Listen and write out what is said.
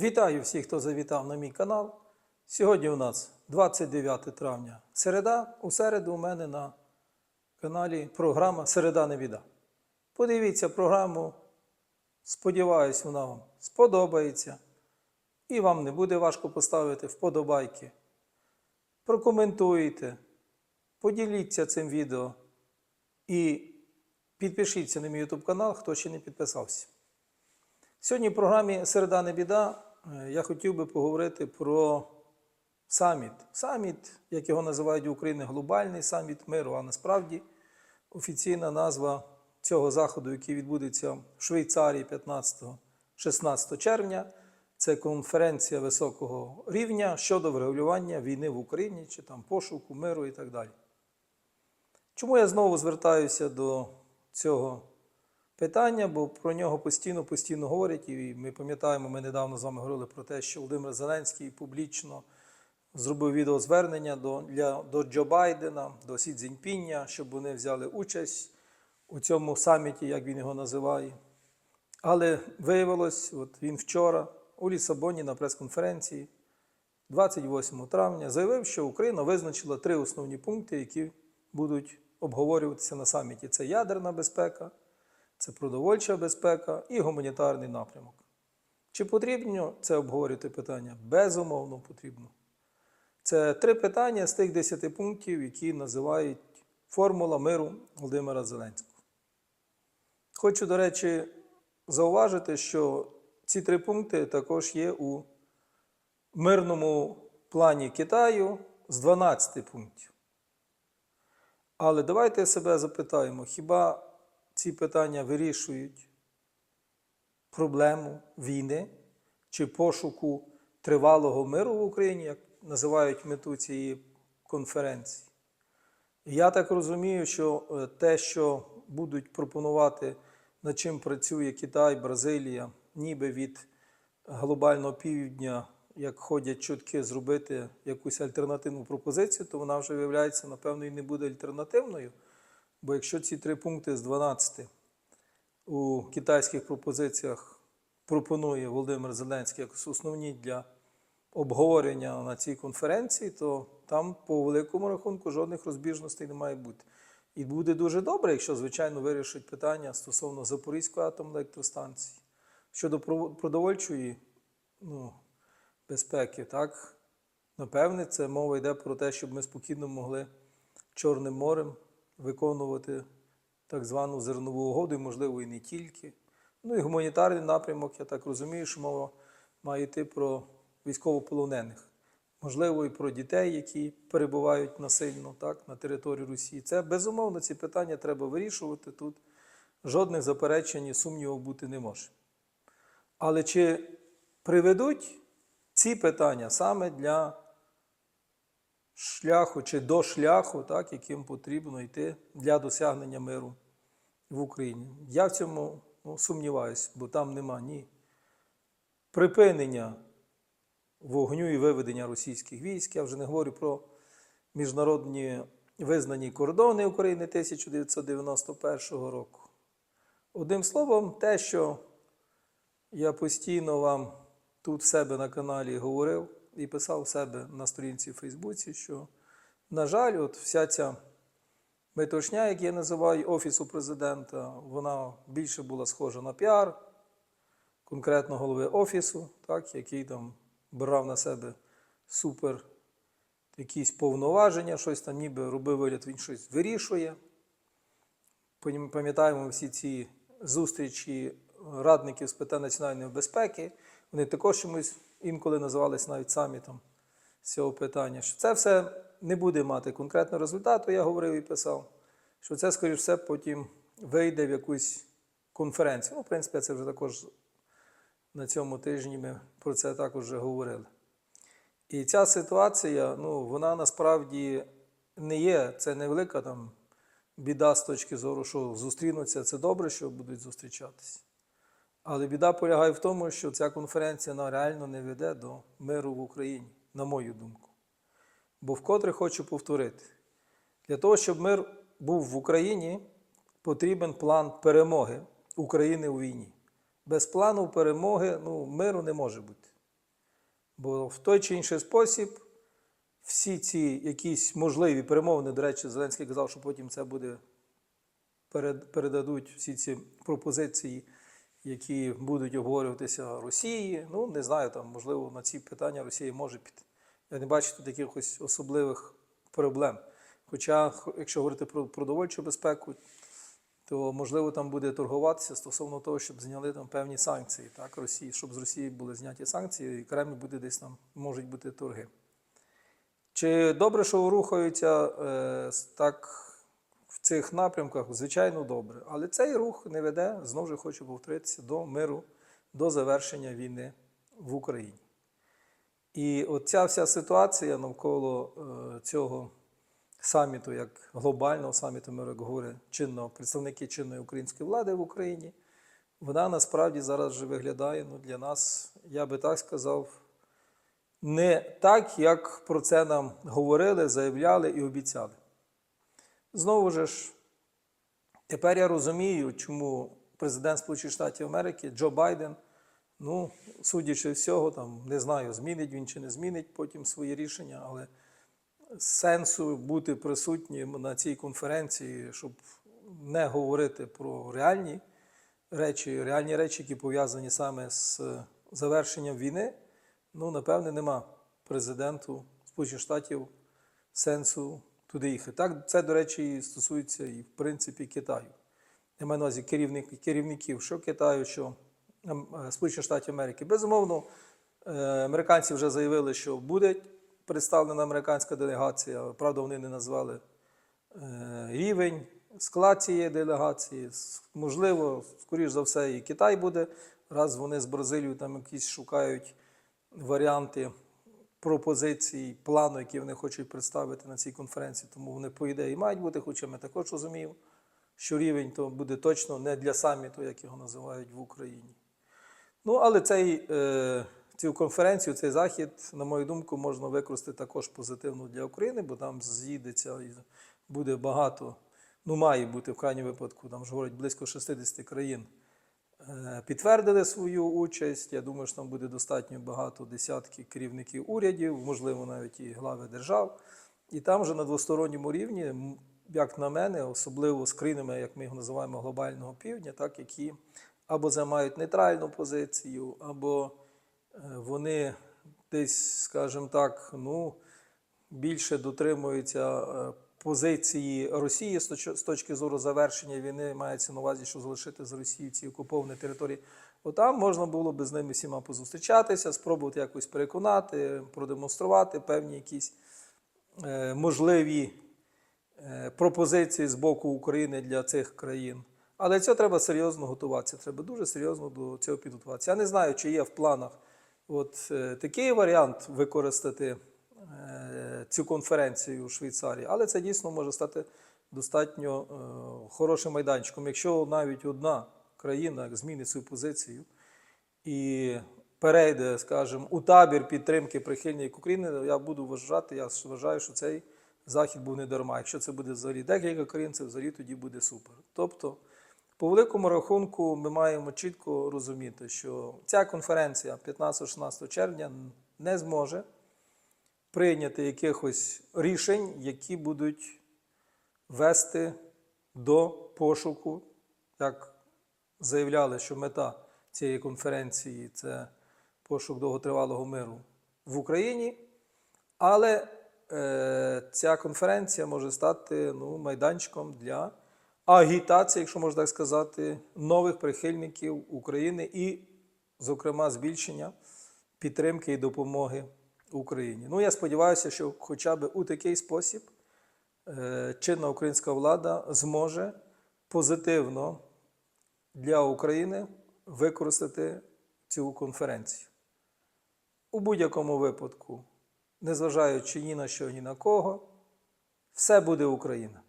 Вітаю всіх, хто завітав на мій канал. Сьогодні у нас 29 травня, середа. У середу у мене на каналі програма Середа не біда. Подивіться програму. Сподіваюсь, вона вам сподобається. І вам не буде важко поставити вподобайки. Прокоментуйте, поділіться цим відео і підпишіться на мій YouTube канал, хто ще не підписався. Сьогодні в програмі Середа не біда я хотів би поговорити про саміт. Саміт, як його називають в Україні, глобальний саміт миру, а насправді офіційна назва цього заходу, який відбудеться в Швейцарії 15-16 червня, це конференція високого рівня щодо врегулювання війни в Україні чи там пошуку миру і так далі. Чому я знову звертаюся до цього питання, бо про нього постійно постійно говорять, і ми пам'ятаємо, ми недавно з вами говорили про те, що Володимир Зеленський публічно зробив відеозвернення до, для, до Джо Байдена, до Сі Цзіньпіння, щоб вони взяли участь у цьому саміті, як він його називає. Але виявилось, от він вчора у Лісабоні на прес-конференції 28 травня заявив, що Україна визначила три основні пункти, які будуть обговорюватися на саміті: це ядерна безпека, це продовольча безпека і гуманітарний напрямок. Чи потрібно це обговорювати питання? Безумовно, потрібно. Це три питання з тих десяти пунктів, які називають формула миру Володимира Зеленського. Хочу, до речі, зауважити, що ці три пункти також є у мирному плані Китаю з 12 пунктів. Але давайте себе запитаємо, хіба ці питання вирішують проблему війни чи пошуку тривалого миру в Україні, як називають мету цієї конференції? Я так розумію, що е, те, що будуть пропонувати, над чим працює Китай, Бразилія, ніби від глобального півдня, як ходять чутки, зробити якусь альтернативну пропозицію, то вона вже виявляється, напевно, і не буде альтернативною. Бо якщо ці три пункти з 12 у китайських пропозиціях пропонує Володимир Зеленський як основні для обговорення на цій конференції, то там по великому рахунку жодних розбіжностей не має бути. І буде дуже добре, якщо, звичайно, вирішать питання стосовно Запорізької атомної електростанції. Щодо продовольчої ну, безпеки, так, напевне, це мова йде про те, щоб ми спокійно могли Чорним морем виконувати так звану зернову угоду, і, можливо, і не тільки. Ну і гуманітарний напрямок, я так розумію, що мова має йти про військовополонених. Можливо, і про дітей, які перебувають насильно так, на території Росії. Це безумовно, ці питання треба вирішувати. Тут жодних заперечень і сумнівів бути не може. Але чи приведуть ці питання саме для шляху чи до шляху, так, яким потрібно йти для досягнення миру в Україні? Я в цьому ну, сумніваюся, бо там нема ні припинення вогню і виведення російських військ. Я вже не говорю про міжнародні визнані кордони України 1991 року. Одним словом, те, що я постійно вам тут в себе на каналі говорив і писав в себе на сторінці в Фейсбуці, що, на жаль, от вся ця метушня, як я називаю Офісу президента, вона більше була схожа на піар, конкретно голови Офісу, так, який там брав на себе супер якісь повноваження, щось там ніби робив вигляд, він щось вирішує. Пам'ятаємо всі ці зустрічі радників з питань національної безпеки. Вони також чомусь інколи називалися навіть самітом з цього питання. Що це все не буде мати конкретного результату, я говорив і писав, що це, скоріш все, потім вийде в якусь конференцію. Ну, в принципі, це вже також на цьому тижні ми про це також вже говорили. І ця ситуація, ну, вона насправді не є, це невелика там біда з точки зору, що зустрінуться. Це добре, що будуть зустрічатися. Але біда полягає в тому, що ця конференція вона реально не веде до миру в Україні, на мою думку. Бо вкотре хочу повторити: для того, щоб мир був в Україні, потрібен план перемоги України у війні. Без плану перемоги ну, миру не може бути. Бо в той чи інший спосіб всі ці якісь можливі перемовини, до речі, Зеленський казав, що потім це буде передадуть всі ці пропозиції, які будуть обговорюватися Росії. Ну, не знаю, там, можливо, на ці питання Росія може піти. Я не бачу тут якихось особливих проблем. Хоча, якщо говорити про продовольчу безпеку, то можливо там буде торгуватися стосовно того, щоб зняли там певні санкції, так, Росії, щоб з Росії були зняті санкції, і Кремль буде десь там, можуть бути торги. Чи добре, що рухаються е, так цих напрямках? Звичайно, добре. Але цей рух не веде, знову ж хочу повторитися, до миру, до завершення війни в Україні. І от ця вся ситуація навколо е, цього саміту, як глобального саміту миру, як говорять чинного, представники чинної української влади в Україні, вона насправді зараз вже виглядає ну, для нас, я би так сказав, не так, як про це нам говорили, заявляли і обіцяли. Знову ж, тепер я розумію, чому президент Сполучених Штатів Америки Джо Байден, ну, судячи всього, там не знаю, змінить він чи не змінить потім свої рішення, але сенсу бути присутнім на цій конференції, щоб не говорити про реальні речі, реальні речі, які пов'язані саме з завершенням війни, ну, напевне, нема президенту Сполучених Штатів сенсу туди їхати. Так, це, до речі, стосується і, в принципі, Китаю. Я маю на увазі керівник, керівників, що Китаю, що ем, е, Сполучених Штатів Америки. Безумовно, е, американці вже заявили, що буде представлена американська делегація. Правда, вони не назвали е, рівень, склад цієї делегації. Можливо, скоріш за все, і Китай буде, раз вони з Бразилією там якісь шукають варіанти пропозицій, плану, які вони хочуть представити на цій конференції. Тому вони, по ідеї, мають бути, хоча ми також розуміємо, що рівень то буде точно не для саміту, як його називають в Україні. Ну, але цей, е, цю конференцію, цей захід, на мою думку, можна використати також позитивно для України, бо там з'їдеться і буде багато, ну має бути в крайньому випадку, там ж говорять близько 60 країн підтвердили свою участь. Я думаю, що там буде достатньо багато десятків керівників урядів, можливо, навіть і глави держав. І там вже на двосторонньому рівні, як на мене, особливо з країнами, як ми їх називаємо глобального півдня, так, які або займають нейтральну позицію, або е, вони десь, скажімо так, ну, більше дотримуються е, позиції Росії з точ- з точки зору завершення війни, мається на увазі, що залишити з Росії ці окуповані території. Отам можна було би з ними всіма позустрічатися, спробувати якось переконати, продемонструвати певні якісь е, можливі е, пропозиції з боку України для цих країн. Але це треба серйозно готуватися. Треба дуже серйозно до цього підготуватися. Я не знаю, чи є в планах от е, такий варіант використати цю конференцію у Швейцарії, але це дійсно може стати достатньо е, хорошим майданчиком. Якщо навіть одна країна змінить свою позицію і перейде, скажімо, у табір підтримки прихильників України, я буду вважати, я вважаю, що цей захід був не дарма. Якщо це буде взагалі декілька країн, це взагалі тоді буде супер. Тобто, по великому рахунку, ми маємо чітко розуміти, що ця конференція 15-16 червня не зможе прийняти якихось рішень, які будуть вести до пошуку, як заявляли, що мета цієї конференції це пошук довготривалого миру в Україні. Але е, ця конференція може стати ну, майданчиком для агітації, якщо можна так сказати, нових прихильників України і, зокрема, збільшення підтримки і допомоги Україні. Ну, я сподіваюся, що хоча б у такий спосіб е, чинна українська влада зможе позитивно для України використати цю конференцію. У будь-якому випадку, незважаючи ні на що, ні на кого, все буде Україна.